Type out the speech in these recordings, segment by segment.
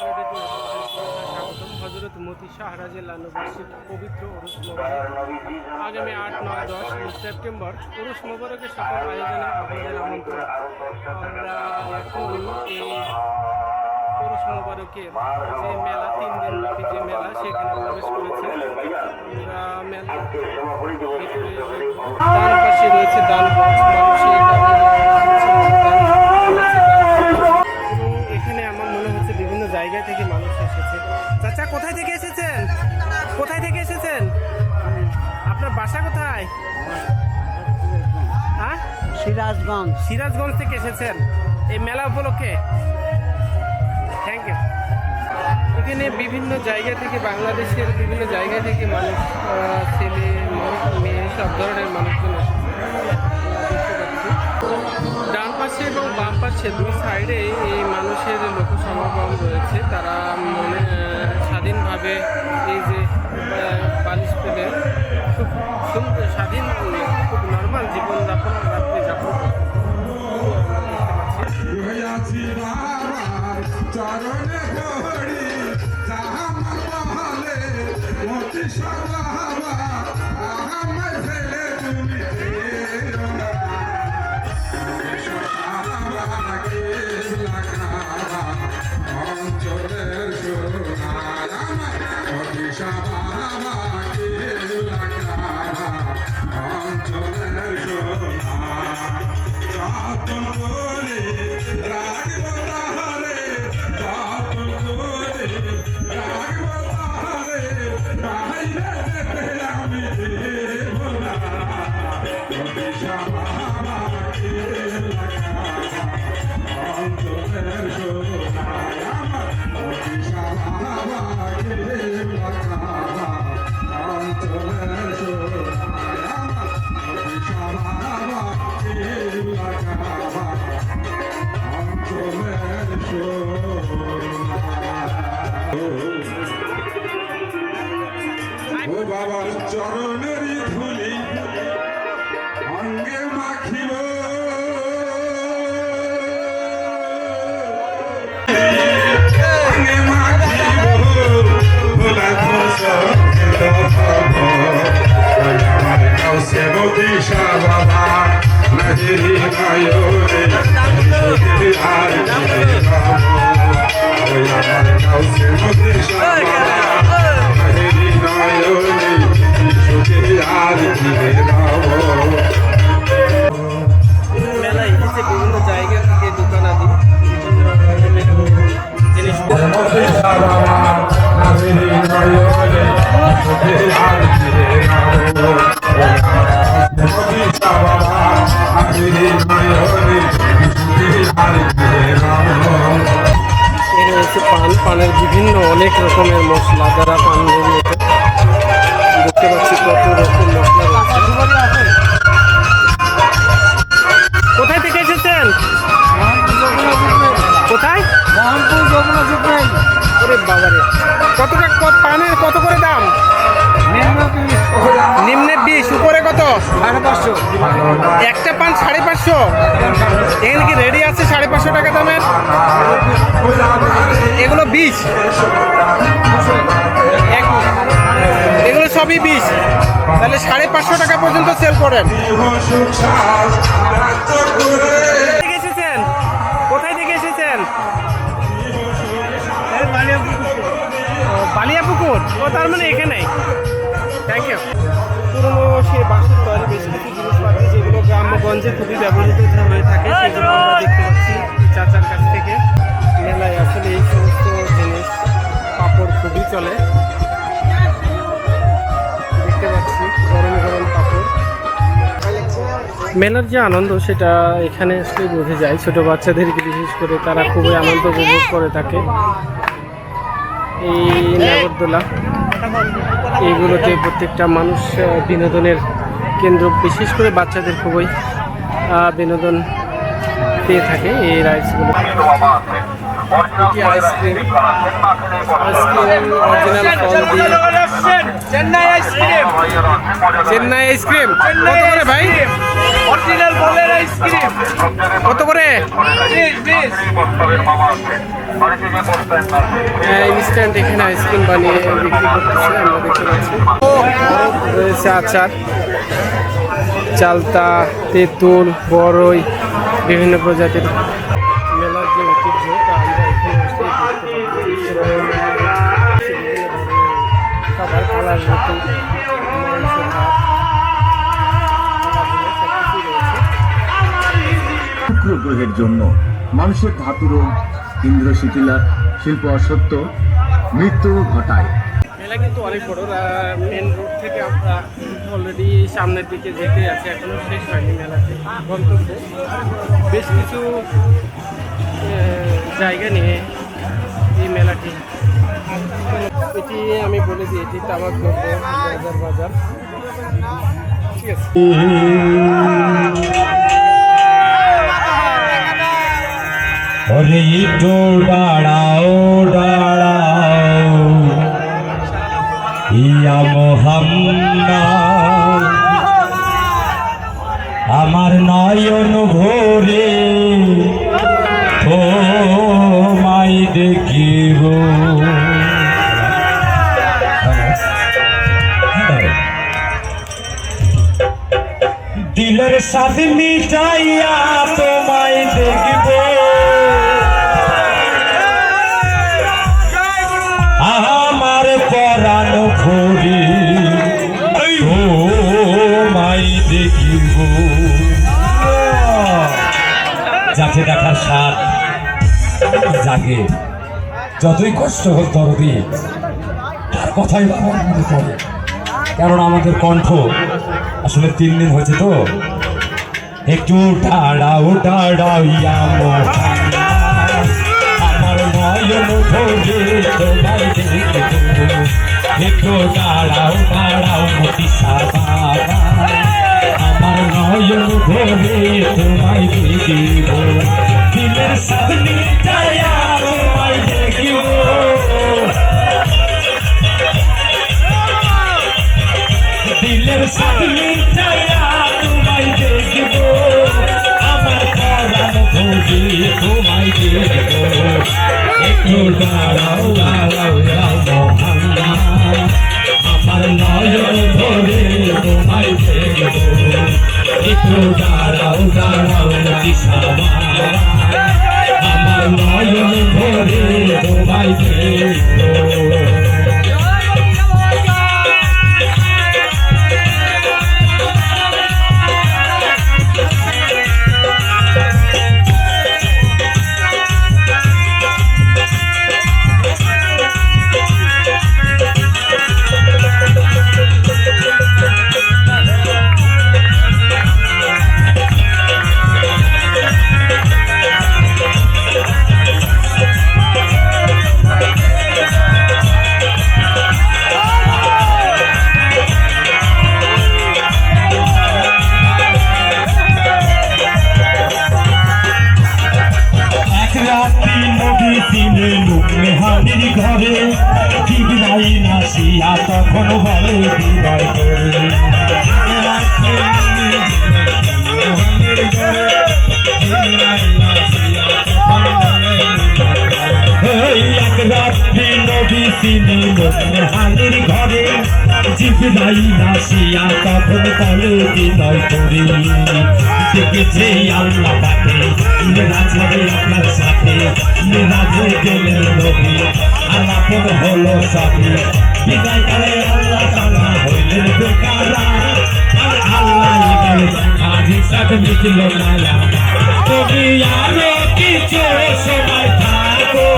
স্বাগতম হজরত মতি শাহরাজের লানবর্ষিক পবিত্র মোবারক। আগামী আট নয় দশ সেপ্টেম্বর উরুস মোবারকের সকল আয়োজনে আপনাদের আমন্ত্রণ। আমরা এখন এই পুরুষ মোবারকের যে মেলা তিন দিন ব্যাপী যে মেলা সেখানে প্রবেশ করেছি। আমরা মেলা ভিতরে ডান পাশে রয়েছে দান বক্স কোথায় থেকে এসেছেন? কোথায় থেকে এসেছেন? আপনার বাসা কোথায়? হ্যাঁ? সিরাজগঞ্জ। সিরাজগঞ্জ থেকে এসেছেন। এই মেলা উপলক্ষে। থ্যাংক ইউ এখানে বিভিন্ন জায়গা থেকে বাংলাদেশের বিভিন্ন জায়গা থেকে মানুষ ছেলে মেয়ে সব ধরনের মানুষজন ডান পাশে এবং বাম পাশে দুই সাইডে এই মানুষের লোক সমাগম রয়েছে। তারা মনে স্বাধীনভাবে এই যে বালিশ পেলে খুব সুন্দর, স্বাধীন, খুব নর্মাল জীবনযাপন রাত্রি যাপন চরণে ঘড়ি মহলে সবাবা আমার ছেলে বদিশা বাবা নহিরি নয়রে আর বদিশা বাবা রয়েছে পান পানের বিভিন্ন অনেক রকমের মশলা যারা পান দেখতে পাচ্ছি কত রকম মশলা কোথায় থেকে এসেছেন? কোথায়? ওরে বাবারে। কত পানের কত করে দাম? নিম্নে বিশ উপরে কত? সাড়ে পাঁচশো একটা সাড়ে পাঁচশো। এখানে কি রেডি আছে সাড়ে পাঁচশো টাকা দামের? এগুলো বিষ এগুলো সবই বিষ তাহলে সাড়ে পাঁচশো টাকা পর্যন্ত সেল করেন। থেকে এসেছেন? কোথায় থেকে এসেছেন? ও, বালিয়াপুকুর। ও তার মানে এখানেই। থ্যাংক ইউ পুরনো সে বাঁশের তৈরি বেশ। গ্রামগঞ্জে খুবই ব্যবহৃত হয়ে থাকে সেগুলো আমরা দেখতে পাচ্ছি চাচার কাছ থেকে। মেলায় আসলে এই সমস্ত জিনিস, পাপড় খুবই চলে। দেখতে পাচ্ছি গরম গরম পাপড়। মেলার যে আনন্দ, সেটা এখানে আসলে বোঝা যায়। ছোট বাচ্চাদেরকে বিশেষ করে তারা খুবই আনন্দ উপভোগ করে থাকে। এই নাগরদোলা, এইগুলোতে প্রত্যেকটা মানুষ বিনোদনের কেন্দ্র বিশেষ করে বাচ্চাদের খুবই বিনোদন পেয়ে থাকে এই রাইডসগুলো ice cream ice cream original ফল দিয়ে। চেন্নাই আইসক্রিম চেন্নাই আইসক্রিম কত করে ভাই? অরিজিনাল বলের আইসক্রিম কত করে? ইনস্ট্যান্ট এখানে আইসক্রিম বানিয়ে বিক্রি করতেছে, আমরা দেখতে পাচ্ছি। রয়েছে আচার, চালতা, তেঁতুল বড়ই বিভিন্ন প্রজাতির শুক্র গ্রহের জন্য মানুষের ধাতুরোগ ইন্দ্র শিথিলা শিল্প অসত্য মৃত্যু ঘটায়। মেলা কিন্তু অনেক বড় মেন রোড থেকে আমরা অলরেডি সামনের দিকে যেতে আছে এখনও শেষ হয়নি মেলাতে। গন্তব্য। বেশ কিছু জায়গা নিয়ে এই মেলাটি। এটি আমি বলে দিই এটি তামাক দ্রব্য বাজার বাজার। ঠিক আছে। ওরে একটু দাঁড়াও দাঁড়াও ইয়া মোহাম্মদ আমার নয়ন ভোরে মাই দেখিব দিলের সাথে মিটাইয়া জাগে যতই কষ্ট হোক দরদি, তার কথাই আমার মনে পড়ে কারণ আমাদের কণ্ঠ আসলে তিন দিন হয়েছে তো। একটু ইয়া মোহাম্মদ। আমার নয়ন ভোগে তোমায় একটু দাঁড়াও দাঁড়াও মতি সাবা আমার নয়ন ভোগে তোমায় দেখিব দিলের আমার নয়ন ধরে তোমায় একটু দাঁড়াও দাঁড়াও আমার তোমায় তখন বলে বিদায় রাত্রি নদী লুকলে হানির ঘরে জিবলাই নাসিয়া তখন বলে বিদায় করে। দেখেছে আল্লাহ পাকে মেরাজ হবে আপনার সাথে মেরাজে গেলেন হলো সাথে। কালে আল্লাহ তালা হইলেন বেকারা আর আল্লাহ গেল আর হিসাব মিটল মায়া তুমি আরও কিছু সময় থাকো।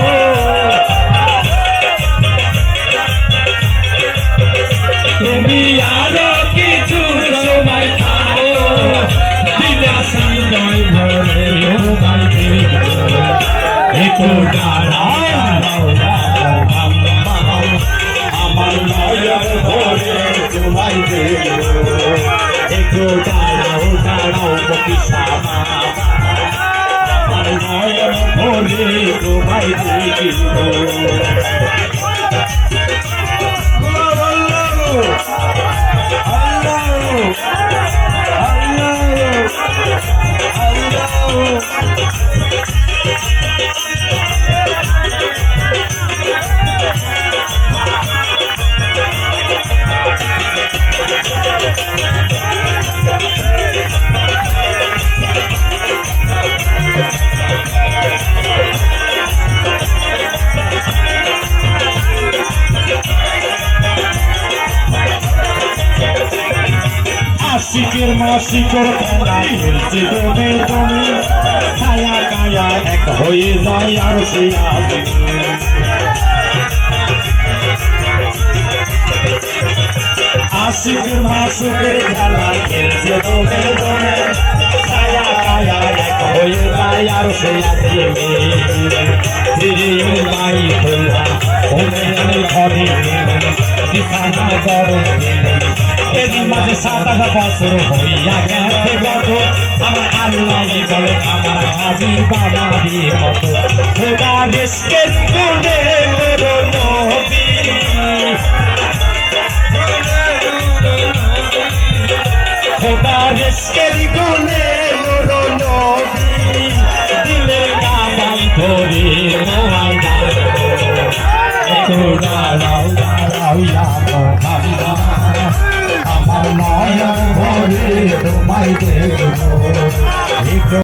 তুমি আরও কিছু সময় থাকো। বিলাসী নয় ভরে ও বাইকে একটু ভরে তোমায় দেখো একটু দাঁড়াও দাঁড়াও মতি সামা আমার নয়ন ভরে তোমায় দেখো আশিকর খেলা খেলছে তুমি কায়া এক হয়ে যায় আর সে আগে আশিক মাসুকের খেলা খেলছে কায়া এক হয়ে যায় আর সে খোলা ঘরে এরই মাঝে সাত আট বছর হইয়া গেছে গত আমার আল্লাহ বলে, আমার হাজি বানাবি মতো। খোদা দেশকে তুলে মেরো নবী। খোদা দেশকে তুলে মেরো নবী। দিলের গাবাই ধরে নোয়াই খোদা রাও রাও ইয়া মোহাম্মদ তোমায় দেব